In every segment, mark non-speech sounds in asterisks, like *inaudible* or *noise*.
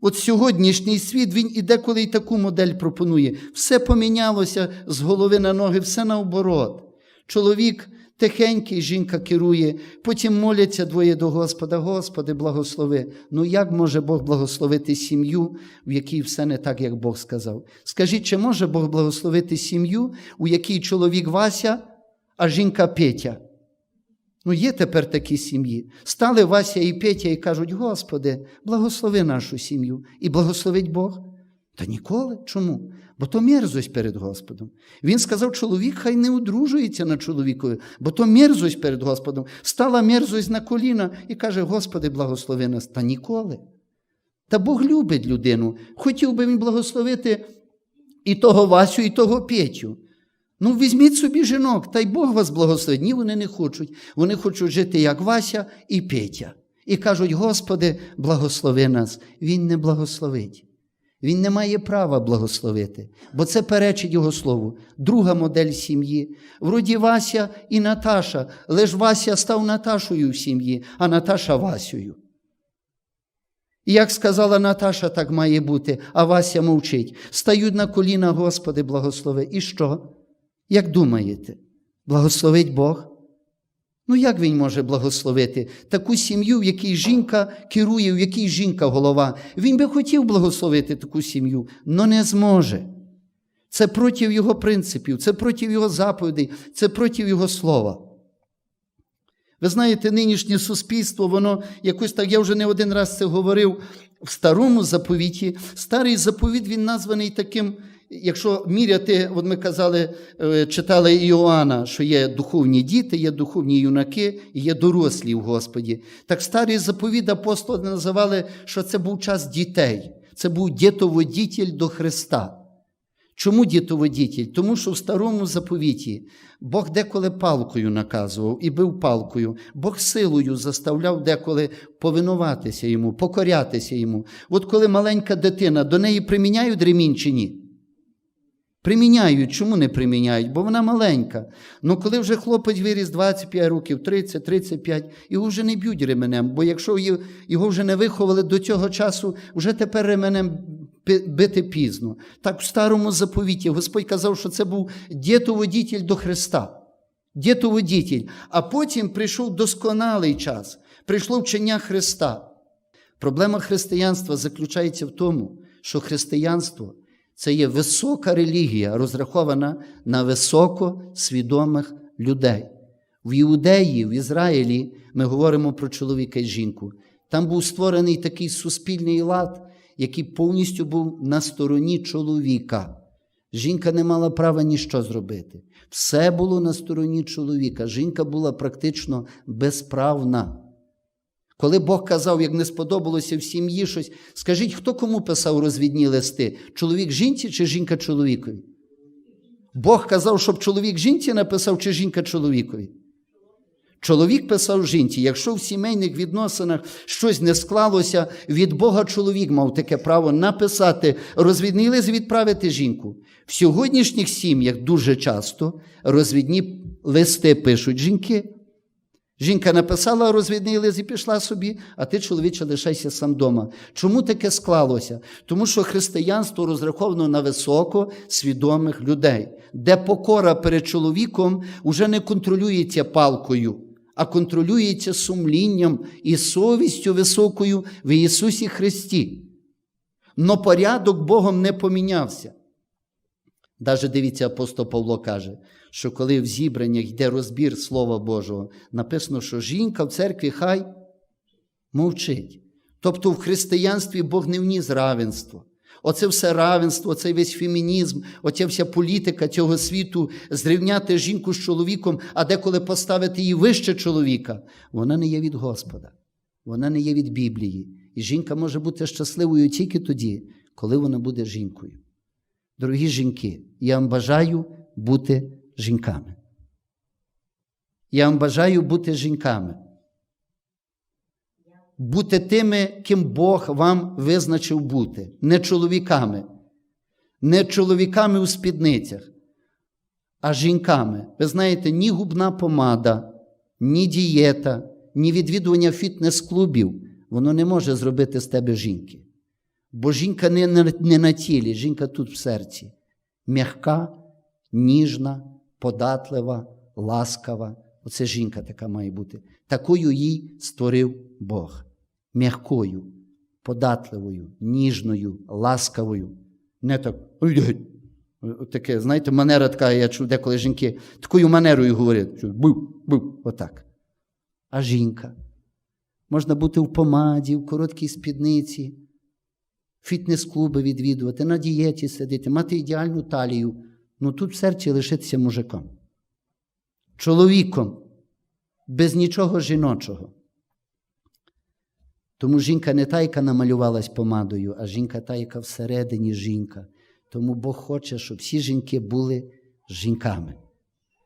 От сьогоднішній світ він і деколи й таку модель пропонує. Все помінялося з голови на ноги, все наоборот. Чоловік тихенький, жінка керує, потім моляться двоє до Господа, Господи, благослови. Ну як може Бог благословити сім'ю, в якій все не так, як Бог сказав? Скажіть, чи може Бог благословити сім'ю, у якій чоловік Вася, а жінка Петя? Ну, є тепер такі сім'ї. Стали Вася і Петя і кажуть: Господи, благослови нашу сім'ю. І благословить Бог. Та ніколи. Чому? Бо то мерзость перед Господом. Він сказав, чоловік хай не одружується на чоловікові, бо то мерзость перед Господом. Стала мерзость на коліна і каже: Господи, благослови нас. Та ніколи. Та Бог любить людину. Хотів би він благословити і того Васю, і того Петю. Ну, візьміть собі жінок, та й Бог вас благословить. Ні, вони не хочуть. Вони хочуть жити, як Вася і Петя. І кажуть: Господи, благослови нас. Він не благословить. Він не має права благословити, бо це перечить його слову. Друга модель сім'ї. Вроді Вася і Наташа, лиш Вася став Наташою в сім'ї, а Наташа Васею. І як сказала Наташа, так має бути, а Вася мовчить. Стають на коліна, Господи, благослови. І що? Як думаєте, благословить Бог? Ну, як він може благословити таку сім'ю, в якій жінка керує, в якій жінка голова? Він би хотів благословити таку сім'ю, але не зможе. Це проти його принципів, це проти його заповідей, це проти його слова. Ви знаєте, нинішнє суспільство, воно якось так, я вже не один раз це говорив в старому заповіті. Старий заповіт він названий таким. Якщо міряти, от ми казали, е, читали Іоанна, що є духовні діти, є духовні юнаки, є дорослі в Господі. Так старий заповіт апостоли називали, що це був час дітей, це був дітоводітель до Христа. Чому дітоводітель? Тому що в старому заповіті Бог деколи палкою наказував і бив палкою, Бог силою заставляв деколи повинуватися йому, покорятися йому. От коли маленька дитина, до неї приміняють ремінь чи ні? Приміняють, чому не приміняють? Бо вона маленька. Ну коли вже хлопець виріс 25 років, 30, 35, його вже не б'ють ременем, бо якщо його вже не виховали до цього часу, вже тепер ременем бити пізно. Так в старому заповіті Господь казав, що це був дітоводітель до Христа. Дітоводітель. А потім прийшов досконалий час, прийшло вчення Христа. Проблема християнства заключається в тому, що християнство це є висока релігія, розрахована на високосвідомих людей. В Іудеї, в Ізраїлі ми говоримо про чоловіка і жінку. Там був створений такий суспільний лад, який повністю був на стороні чоловіка. Жінка не мала права ніщо зробити. Все було на стороні чоловіка. Жінка була практично безправна. Коли Бог казав, як не сподобалося в сім'ї щось, скажіть, хто кому писав розвідні листи? Чоловік жінці чи жінка чоловікові? Бог казав, щоб чоловік жінці написав, чи жінка чоловікові? Чоловік писав жінці, якщо в сімейних відносинах щось не склалося, від Бога чоловік мав таке право написати, розвідний лист відправити жінку. В сьогоднішніх сім'ях дуже часто розвідні листи пишуть жінки. Жінка написала розвідний лист і пішла собі, а ти, чоловіче, лишайся сам вдома. Чому таке склалося? Тому що християнство розраховано на високо свідомих людей, де покора перед чоловіком вже не контролюється палкою, а контролюється сумлінням і совістю високою в Ісусі Христі. Но порядок Богом не помінявся. Даже дивіться, апостол Павло каже, що коли в зібраннях йде розбір Слова Божого, написано, що жінка в церкві хай мовчить. Тобто в християнстві Бог не вніс равенство. Оце все равенство, цей весь фемінізм, оця вся політика цього світу, зрівняти жінку з чоловіком, а деколи поставити її вище чоловіка, вона не є від Господа, вона не є від Біблії. І жінка може бути щасливою тільки тоді, коли вона буде жінкою. Дорогі жінки, я вам бажаю бути жінками. Я вам бажаю бути жінками. Бути тими, ким Бог вам визначив бути, не чоловіками, не чоловіками у спідницях, а жінками. Ви знаєте, ні губна помада, ні дієта, ні відвідування фітнес-клубів, воно не може зробити з тебе жінки. Бо жінка не на, не на тілі, жінка тут в серці. М'яка, ніжна, податлива, ласкава. Оце жінка така має бути. Такою їй створив Бог. М'якою, податливою, ніжною, ласкавою. Не так. Таке, знаєте, манера така, я чув деколи жінки такою манерою говорять. Був, був, отак. А жінка. Можна бути в помаді, в короткій спідниці, фітнес-клуби відвідувати, на дієті сидіти, мати ідеальну талію. Ну тут в серці лишитися мужиком. Чоловіком, без нічого жіночого. Тому жінка не та, яка намалювалась помадою, а жінка та, яка всередині жінка. Тому Бог хоче, щоб всі жінки були жінками,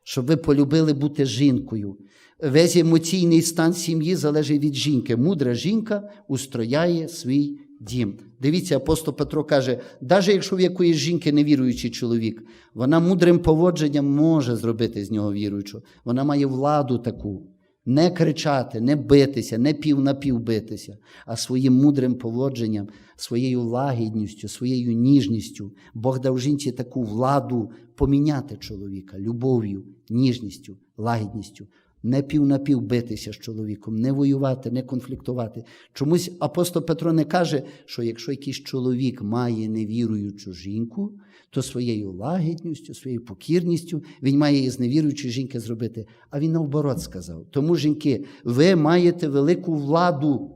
щоб ви полюбили бути жінкою. Весь емоційний стан сім'ї залежить від жінки. Мудра жінка устрояє свій дім. Дивіться, апостол Петро каже: навіть якщо в якоїсь жінки невіруючий чоловік, вона мудрим поводженням може зробити з нього віруючого. Вона має владу таку. Не кричати, не битися, не пів на битися, а своїм мудрим поводженням, своєю лагідністю, своєю ніжністю. Бог дав жінці таку владу поміняти чоловіка любов'ю, ніжністю, лагідністю. Не пів на битися з чоловіком, не воювати, не конфліктувати. Чомусь апостол Петро не каже, що якщо якийсь чоловік має невіруючу жінку, то своєю лагідністю, своєю покірністю він має із невіруючої жінки зробити. А він наоборот сказав. Тому, жінки, ви маєте велику владу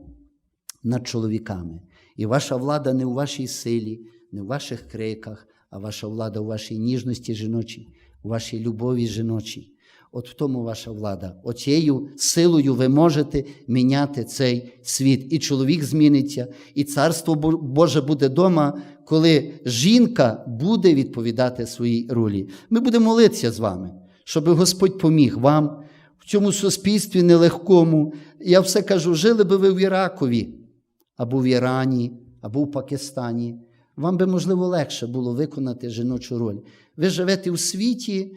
над чоловіками. І ваша влада не у вашій силі, не у ваших криках, а ваша влада у вашій ніжності жіночій, у вашій любові жіночій. От в тому ваша влада. Оцією силою ви можете міняти цей світ. І чоловік зміниться, і царство Боже буде дома, коли жінка буде відповідати своїй ролі. Ми будемо молитися з вами, щоб Господь поміг вам в цьому суспільстві нелегкому. Я все кажу, жили би ви в Іракові, або в Ірані, або в Пакистані. Вам би, можливо, легше було виконати жіночу роль. Ви живете у світі.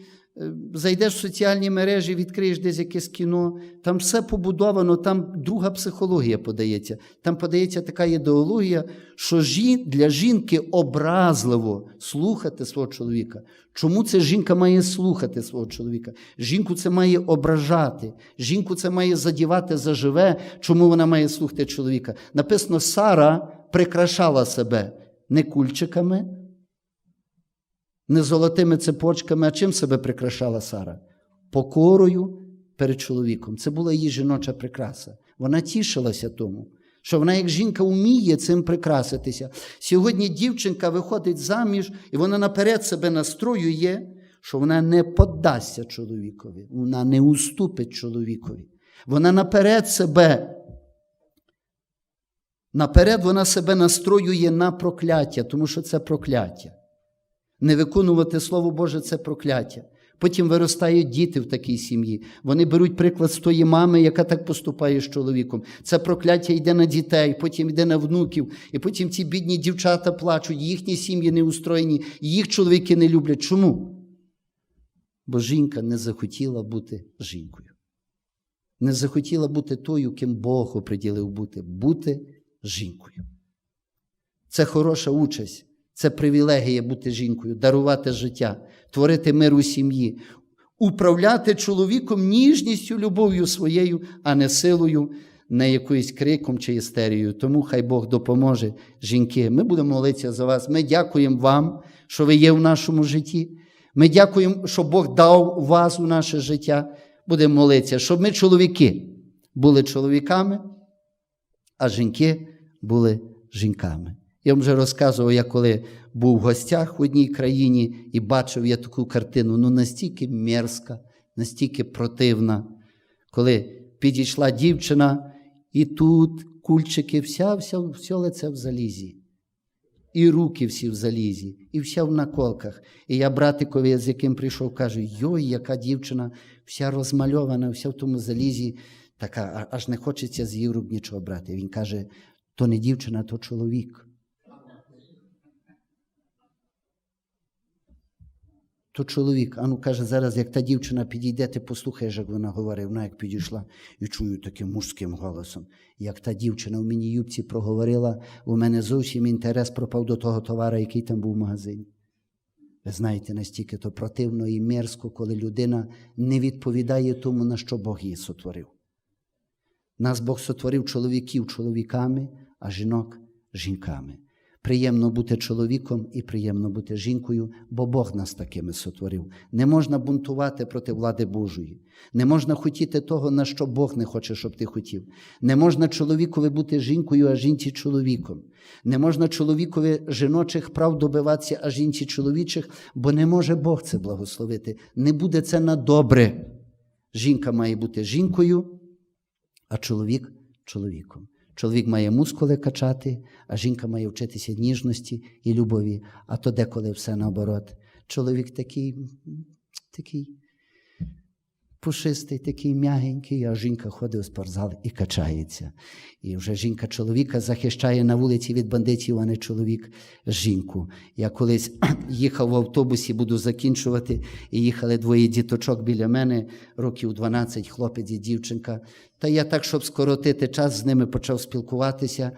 Зайдеш в соціальні мережі, відкриєш десь якесь кіно, там все побудовано, там друга психологія подається. Там подається така ідеологія, що для жінки образливо слухати свого чоловіка. Чому це жінка має слухати свого чоловіка? Жінку це має ображати, жінку це має задівати заживе, чому вона має слухати чоловіка. Написано, Сара прикрашала себе не кульчиками не золотими цепочками, а чим себе прикрашала Сара? Покорою перед чоловіком. Це була її жіноча прикраса. Вона тішилася тому, що вона, як жінка, вміє цим прикраситися. Сьогодні дівчинка виходить заміж, і вона наперед себе настроює, що вона не подасться чоловікові, вона не уступить чоловікові. Вона наперед себе. Наперед вона себе настроює на прокляття, тому що це прокляття. Не виконувати Слово Боже це прокляття. Потім виростають діти в такій сім'ї. Вони беруть приклад з тої мами, яка так поступає з чоловіком. Це прокляття йде на дітей, потім йде на внуків, і потім ці бідні дівчата плачуть, їхні сім'ї не устроєні, їх чоловіки не люблять. Чому? Бо жінка не захотіла бути жінкою. Не захотіла бути тою, ким Бог оприділив бути, бути жінкою. Це хороша участь. Це привілегія бути жінкою, дарувати життя, творити мир у сім'ї, управляти чоловіком ніжністю, любов'ю своєю, а не силою, не якоюсь криком чи істерією. Тому хай Бог допоможе жінки. Ми будемо молитися за вас. Ми дякуємо вам, що ви є в нашому житті. Ми дякуємо, що Бог дав вас у наше життя. Будемо молитися, щоб ми, чоловіки, були чоловіками, а жінки були жінками. Я вам вже розказував, я коли був в гостях в одній країні і бачив я таку картину, ну настільки мерзка, настільки противна, коли підійшла дівчина, і тут кульчики, вся, вся, все лице в залізі. І руки всі в залізі, і вся в наколках. І я братикові, з яким прийшов, кажу: йой, яка дівчина, вся розмальована, вся в тому залізі, така, аж не хочеться з її рук нічого брати. Він каже: то не дівчина, то чоловік. То чоловік, а ну каже, зараз, як та дівчина підійде, ти послухаєш, як вона говорить, вона як підійшла і чую таким мужським голосом. Як та дівчина в міні юбці проговорила, у мене зовсім інтерес пропав до того товара, який там був в магазині. Ви знаєте, настільки то противно і мерзко, коли людина не відповідає тому, на що Бог її сотворив. Нас Бог сотворив чоловіків чоловіками, а жінок жінками. Приємно бути чоловіком і приємно бути жінкою, бо Бог нас такими сотворив. Не можна бунтувати проти влади Божої. Не можна хотіти того, на що Бог не хоче, щоб ти хотів. Не можна чоловікові бути жінкою, а жінці чоловіком. Не можна чоловікові жіночих прав добиватися, а жінці чоловічих, бо не може Бог це благословити. Не буде це на добре. Жінка має бути жінкою, а чоловік чоловіком. Чоловік має мускули качати, а жінка має вчитися ніжності і любові, а то деколи все наоборот. Чоловік такий, такий пушистий, такий м'ягенький, а жінка ходить у спортзал і качається. І вже жінка чоловіка захищає на вулиці від бандитів, а не чоловік жінку. Я колись *clears throat* їхав в автобусі, буду закінчувати, і їхали двоє діточок біля мене, років 12, хлопець і дівчинка. Та я так, щоб скоротити час, з ними почав спілкуватися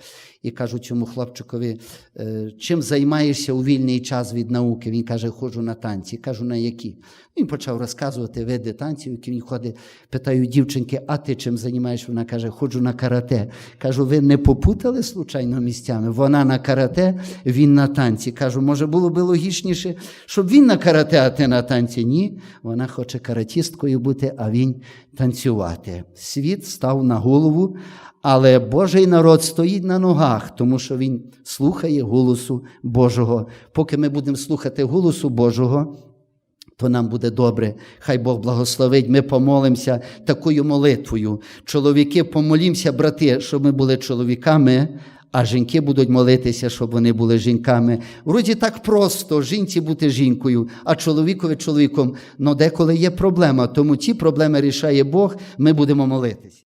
і кажу цьому хлопчикові, «Е, чим займаєшся у вільний час від науки? Він каже, ходжу на танці. Кажу, на які? Він почав розказувати види танців, які він ходить. Питаю дівчинки, а ти чим займаєшся? Вона каже, ходжу на карате. Кажу, ви не попутали случайно місцями? Вона на карате, він на танці. Кажу, може було би логічніше, щоб він на карате, а ти на танці? Ні. Вона хоче каратісткою бути, а він танцювати. Світ став на голову, але Божий народ стоїть на ногах, тому що він слухає голосу Божого. Поки ми будемо слухати голосу Божого, то нам буде добре. Хай Бог благословить. Ми помолимося такою молитвою. Чоловіки, помолімося, брати, щоб ми були чоловіками. А жінки будуть молитися, щоб вони були жінками. Вроді так просто жінці бути жінкою, а чоловікові чоловіком. Но деколи є проблема. Тому ті проблеми рішає Бог, ми будемо молитися.